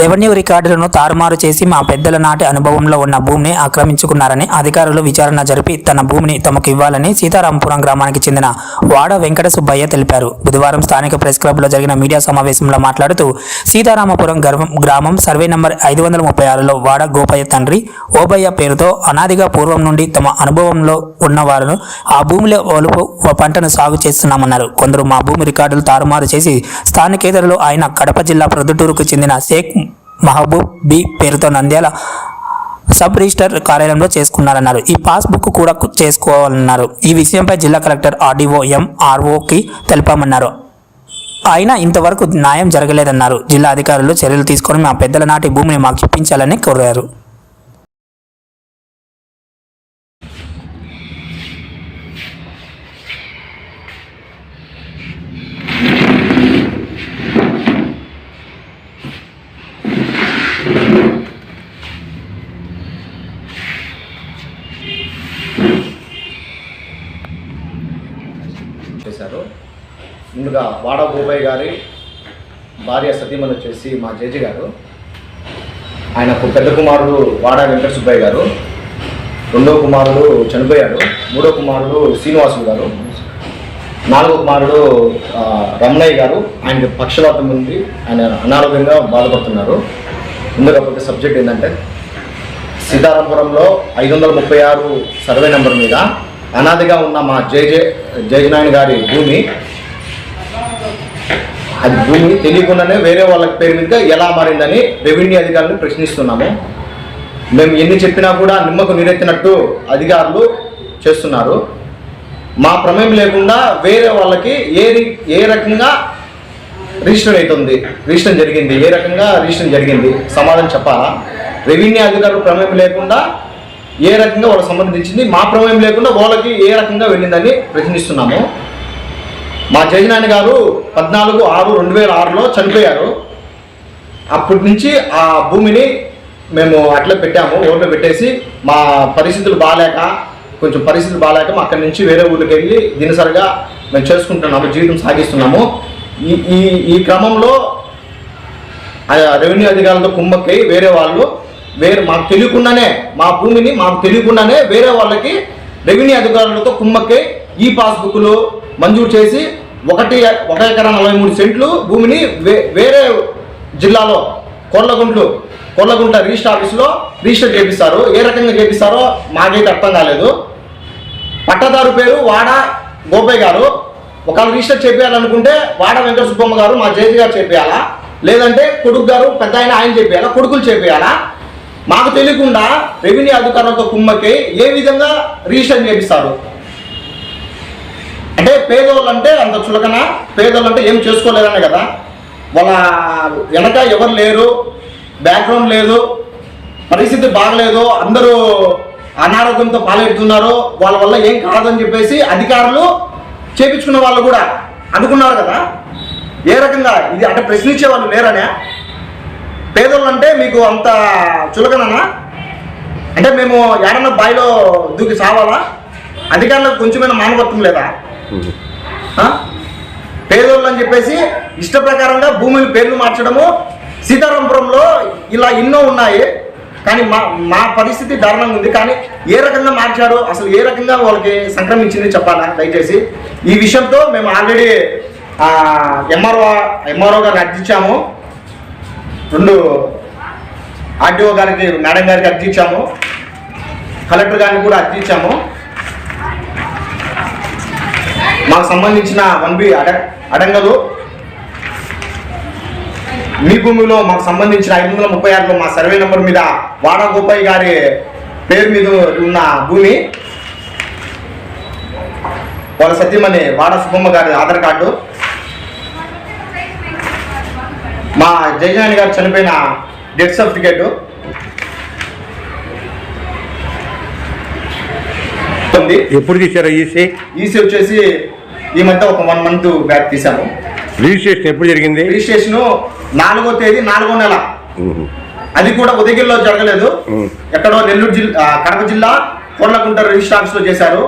Revenue రికార్డులను తారుమారు చేసి మా పెద్దల నాటి అనుభవంలో ఉన్న భూమిని ఆక్రమించుకున్నారని అధికారులు విచారణ జరిపి తన భూమిని తమకు ఇవ్వాలని సీతారాంపురం గ్రామానికి చెందిన వాడ వెంకట సుబ్బయ్య తెలిపారు. బుధవారం స్థానిక ప్రెస్ క్లబ్లో జరిగిన మీడియా సమావేశంలో మాట్లాడుతూ సీతారామపురం గ్రామం సర్వే నంబర్ ఐదు వందల ముప్పై ఆరులో వాడ గోపయ్య తండ్రి ఓబయ్య పేరుతో అనాదిగా పూర్వం నుండి తమ అనుభవంలో ఉన్నవారు ఆ భూమిలో ఒలుపు పంటను సాగు చేస్తున్నామన్నారు. కొందరు మా భూమి రికార్డులు తారుమారు చేసి స్థానికేతరులు ఆయన కడప జిల్లా ప్రొద్దుటూరుకు చెందిన షేక్ మహబూబ్ బి పేరుతో నంద్యాల సబ్ రిజిస్టర్ కార్యాలయంలో చేసుకున్నారన్నారు. ఈ పాస్బుక్ కూడా చేసుకోవాలన్నారు. ఈ విషయంపై జిల్లా కలెక్టర్ ఆర్డీఓ ఎం ఆర్ఓకి తెలిపామన్నారు. అయినా ఇంతవరకు న్యాయం జరగలేదన్నారు. జిల్లా అధికారులు చర్యలు తీసుకొని మా పెద్దల నాటి భూమిని మాకు ఇప్పించాలని కోరారు చేశారు ముందుగా వాడ బోబాయ్ గారి భార్య సతీమణి వచ్చేసి మా జేజీ గారు. ఆయనకు పెద్ద కుమారుడు వాడ వెంకట సుబ్బయ్య గారు. రెండో కుమారుడు చనిపోయాడు. మూడో కుమారుడు శ్రీనివాసులు గారు. నాలుగో కుమారుడు రమణయ్య గారు. ఆయనకి పక్షవాతం ఉంది. ఆయన అనారోగ్యంగా బాధపడుతున్నారు. ముందుగా ఒక సబ్జెక్ట్ ఏంటంటే సీతారామపురంలో ఐదు వందల ముప్పై ఆరు సర్వే నెంబర్ మీద అనాదిగా ఉన్న మా జేజే జయనాయన్ గారి భూమి అది భూమి తెలియకుండానే వేరే వాళ్ళ పేరు మీద ఎలా మారిందని రెవెన్యూ అధికారులను ప్రశ్నిస్తున్నాము. మేము ఎన్ని చెప్పినా కూడా నిమ్మకు నీరెత్తినట్టు అధికారులు చేస్తున్నారు. మా ప్రమేయం లేకుండా వేరే వాళ్ళకి ఏ ఏ రకంగా రిజిస్టర్ అవుతుంది రిజిస్టర్ జరిగింది ఏ రకంగా రిజిస్టర్ జరిగింది సమాధానం చెప్పాలా? రెవెన్యూ అధికారులు ప్రమేయం లేకుండా ఏ రకంగా వాళ్ళకి సంబంధించింది? మా ప్రమేయం లేకుండా వాళ్ళకి ఏ రకంగా వెళ్ళిందని ప్రశ్నిస్తున్నాము. మా జగనాని గారు పద్నాలుగు ఆరు రెండు వేల ఆరులో చనిపోయారు. అప్పటి నుంచి ఆ భూమిని మేము అట్లే పెట్టాము ఎవరిలో పెట్టేసి మా పరిస్థితులు బాగాలేక కొంచెం పరిస్థితులు బాగాలేక మా అక్కడి నుంచి వేరే ఊరికి వెళ్ళి దినసరిగా మేము చేసుకుంటున్నాము జీవితం సాగిస్తున్నాము. ఈ ఈ ఈ క్రమంలో ఆ రెవెన్యూ అధికారులతో కుమ్మక్కై వేరే వాళ్ళు వేరే మాకు తెలియకుండానే మా భూమిని మాకు తెలియకుండానే వేరే వాళ్ళకి రెవెన్యూ అధికారులతో కుమ్మక్కై ఈ పాస్బుక్లు మంజూరు చేసి ఒకటి ఒక ఎకరా నలభై మూడు సెంట్లు భూమిని వే వేరే జిల్లాలో కొర్లగుంట్లు కొర్లగుంట రిజిస్టర్ ఆఫీసులో రిజిస్టర్ చేపిస్తారు. ఏ రకంగా చేపిస్తారో మాకైతే అర్థం కాలేదు. పట్టదారు పేరు వాడ గోపయ్య గారు. ఒకవేళ రిజిస్టర్ చేపించాలనుకుంటే వాడ వెంకట సుబ్బమ్మ గారు మా జేజీ గారు చేపించాలా లేదంటే కొడుకు గారు పెద్ద ఆయన ఆయన చేపియాలా? కొడుకులు చేపేయాలా? మాకు తెలియకుండా రెవెన్యూ అధికారులతో కుమ్మకి ఏ విధంగా రిజిస్టర్ చేపిస్తారు? అంటే పేదోళ్ళు అంటే అంత చులకన పేదోళ్ళు అంటే ఏం చేసుకోలేదనే కదా. వాళ్ళ వెనక ఎవరు లేరు బ్యాక్గ్రౌండ్ లేదు పరిస్థితి బాగలేదు అందరూ అనారోగ్యంతో పాలెడుతున్నారు వాళ్ళ వల్ల ఏం కాదని చెప్పేసి అధికారులు చేపించుకున్న వాళ్ళు కూడా అనుకున్నారు కదా. ఏ రకంగా? ఇది అంటే ప్రశ్నించే వాళ్ళు లేరనే. పేదోళ్ళు అంటే మీకు అంత చులకననా? అంటే మేము ఏడన్నా బాయిలో దూకి సావాలా? అధికారులకు కొంచెమైనా మానవత్వం లేదా? పేదోళ్ళు అని చెప్పేసి ఇష్ట ప్రకారంగా భూమిని పేర్లు మార్చడము సీతారాంపురంలో ఇలా ఎన్నో ఉన్నాయి. కానీ మా మా పరిస్థితి దారుణంగా ఉంది. కానీ ఏ రకంగా మార్చారు అసలు ఏ రకంగా వాళ్ళకి సంక్రమించింది చెప్పాలా? దయచేసి ఈ విషయంతో మేము ఆల్రెడీ ఎంఆర్ఓ ఎంఆర్ఓ గారిని అర్థించాము రెండు ఆర్డీఓ గారికి మేడం గారికి అర్థించాము కలెక్టర్ గారిని కూడా అర్థించాము మాకు సంబంధించిన వన్ బి అడ అడంగలు. మీ భూమిలో మాకు సంబంధించిన ఐదు వందల ముప్పై ఆరులో మా సర్వే నెంబర్ మీద వాడ గోపాయి గారి పేరు మీద ఉన్న భూమి. వాళ్ళ సత్యమని వాడ సుబ్బమ్మ గారి ఆధార్ కార్డు. మా జయజాని గారు చనిపోయిన డెత్ సర్టిఫికేట్. ఉంది. ఎప్పుడు తీశారు ఈసీ? ఈసీ వచ్చేసి ఈ మధ్య ఒక వన్ మంత్ బ్యాక్ తీసాము రిజిస్ట్రేషన్ ఎప్పుడు జరిగింది రిజిస్ట్రేషన్ నాలుగో తేదీ నాలుగో నెల. అది కూడా ఉదయగిరిలో జరగలేదు. ఎక్కడో నెల్లూరు జిల్లా కడప జిల్లా కొర్లకుంట రిజిస్టర్ ఆఫీస్లో చేశారు.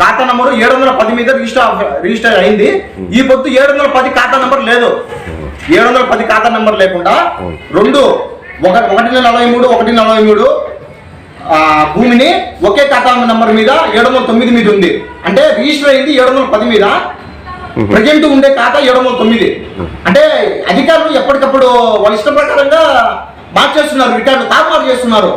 ఖాతా నంబరు ఏడు వందల పది మీద రిజిస్టర్ రిజిస్టర్ అయింది ఈ పొద్దు ఏడు వందల పది ఖాతా నంబర్ లేదు. ఏడు వందల పది ఖాతా నెంబర్ లేకుండా. రెండు ఒక ఒకటి నలభై మూడు ఒకటి నలభై మూడు భూమిని ఒకే ఖాతా నంబర్ మీద ఏడు వందల తొమ్మిది మీద ఉంది. అంటే రిజిస్టర్ అయింది ఏడు వందల పది మీద. ప్రజెంట్ ఉండే ఖాతా ఏడు వందల తొమ్మిది. అంటే అధికారులు ఎప్పటికప్పుడు వాళ్ళ ఇష్ట ప్రకారంగా మార్చేస్తున్నారు రికార్డు తారుమారు చేస్తున్నారు.